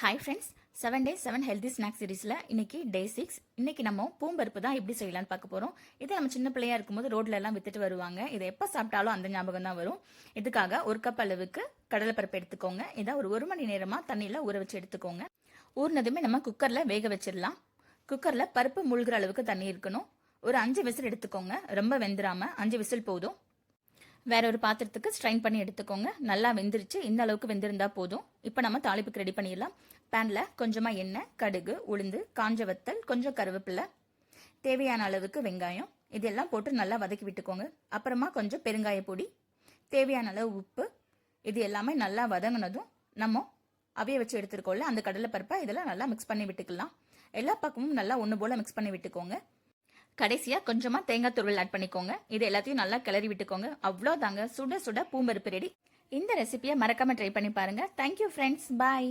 Hi friends seven days seven healthy snacks சீரீஸில் இன்னைக்கு day six இன்னைக்கு நம்ம பூம்பருப்பு தான் எப்படி செய்யலாம்னு பார்க்க போகிறோம் இது நம்ம சின்ன பிள்ளையா இருக்கும்போது ரோட்ல எல்லாம் வித்துட்டு வருவாங்க. இதை எப்போ சாப்பிட்டாலும் அந்த ஞாபகம் தான் வரும். இதுக்காக ஒரு கப் அளவுக்கு கடலைப்பருப்பு எடுத்துக்கோங்க. இதை ஒரு ஒரு மணி நேரமாக தண்ணியில் ஊற வச்சு எடுத்துக்கோங்க. ஊறினதுமே நம்ம குக்கரில் வேக வச்சிடலாம். குக்கரில் பருப்பு முழுகிற அளவுக்கு தண்ணி இருக்கணும். ஒரு அஞ்சு விசில் எடுத்துக்கோங்க. ரொம்ப வெந்துடாமல் அஞ்சு விசில் போதும். வேற ஒரு பாத்திரத்துக்கு ஸ்ட்ரைன் பண்ணி எடுத்துக்கோங்க. நல்லா வெந்துருச்சு. இந்த அளவுக்கு வெந்திருந்தா போதும். இப்போ நம்ம தாளிப்புக்கு ரெடி பண்ணிடலாம். பேனில் கொஞ்சமாக எண்ணெய் கடுகு உளுந்து காஞ்ச வத்தல் கொஞ்சம் கருவேப்பிலை. தேவையான அளவுக்கு வெங்காயம். இதெல்லாம் போட்டு நல்லா வதக்கி விட்டுக்கோங்க. அப்புறமா கொஞ்சம் பெருங்காய பொடி. தேவையான அளவு உப்பு. இது எல்லாமே நல்லா வதங்கினதும் நம்ம அவிய வச்சு எடுத்துருக்கோம்ல அந்த கடலைப்பருப்பை இதெல்லாம் நல்லா மிக்ஸ் பண்ணி விட்டுக்கலாம். எல்லா பக்கமும் நல்லா ஒன்று போல் மிக்ஸ் பண்ணி விட்டுக்கோங்க. கடைசியாக கொஞ்சமாக தேங்காய் துருவல் ஆட் பண்ணிக்கோங்க. இது எல்லாத்தையும் நல்லா கிளறி விட்டுக்கோங்க. அவ்வளோதாங்க சுட சுட பூம்பருப்பு ரெடி இந்த ரெசிபியை மறக்காம ட்ரை பண்ணி பாருங்க. Thank you friends bye